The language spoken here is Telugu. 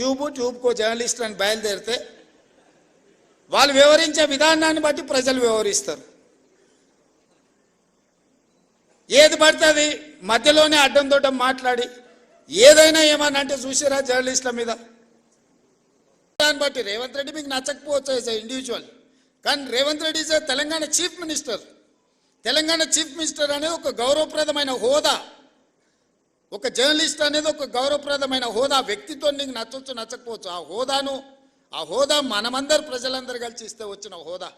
ట్యూబ్ ట్యూబ్కో జర్నలిస్ట్ అని బయలుదేరితే వాళ్ళు వివరించే విధానాన్ని బట్టి ప్రజలు వివరిస్తారు. ఏది పడుతుంది మధ్యలోనే అడ్డం దొడ్డం మాట్లాడి ఏదైనా ఏమన్నా అంటే చూసిరా జర్నలిస్టుల మీద. దాన్ని బట్టి రేవంత్ రెడ్డి మీకు నచ్చకపోవచ్చు యాజ్ ఇండివిజువల్ కానీ Revanth Reddy sir Telangana chief minister Telangana chief minister అనేది ఒక గౌరవప్రదమైన హోదా ఒక జర్నలిస్ట్ అనేది ఒక గౌరవప్రదమైన హోదా వ్యక్తితో నీకు నచ్చవచ్చు నచ్చకపోవచ్చు. ఆ హోదాను ఆ హోదా మనమందరు ప్రజలందరూ కలిసి ఇస్తే వచ్చిన హోదా.